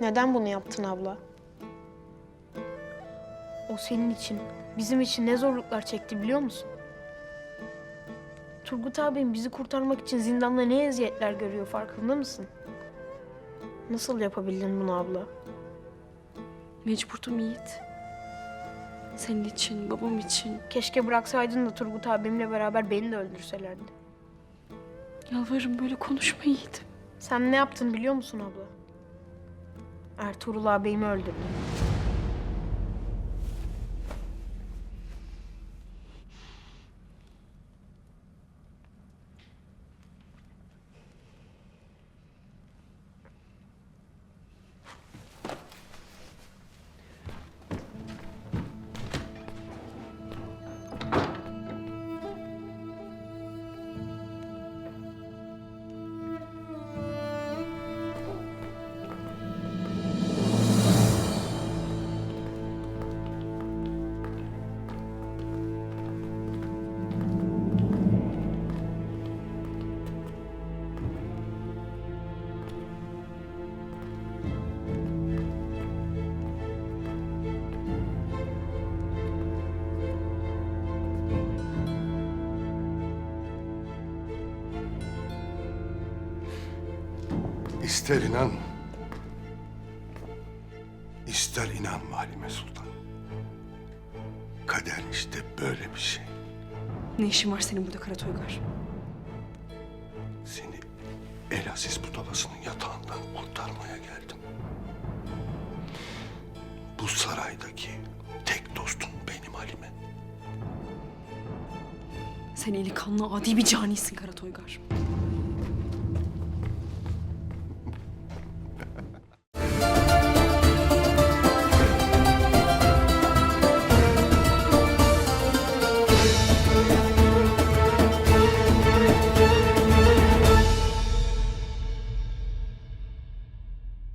Neden bunu yaptın abla? O senin için, bizim için ne zorluklar çekti biliyor musun? Turgut abim bizi kurtarmak için zindanda ne eziyetler görüyor farkında mısın? Nasıl yapabildin bunu abla? Mecburdum Yiğit. Senin için, babam için. Keşke bıraksaydın da Turgut abimle beraber beni de öldürselerdi. Yalvarırım böyle konuşma Yiğit. Sen ne yaptın biliyor musun abla? Ertuğrul ağabeyimi öldürdün. İster inan, ister inanma Halime Sultan. Kader işte böyle bir şey. Ne işin var senin burada Kara Toygar? Seni El Aziz budalasının yatağından kurtarmaya geldim. Bu saraydaki tek dostun benim Halime. Sen eli kanlı adi bir canisin Kara Toygar.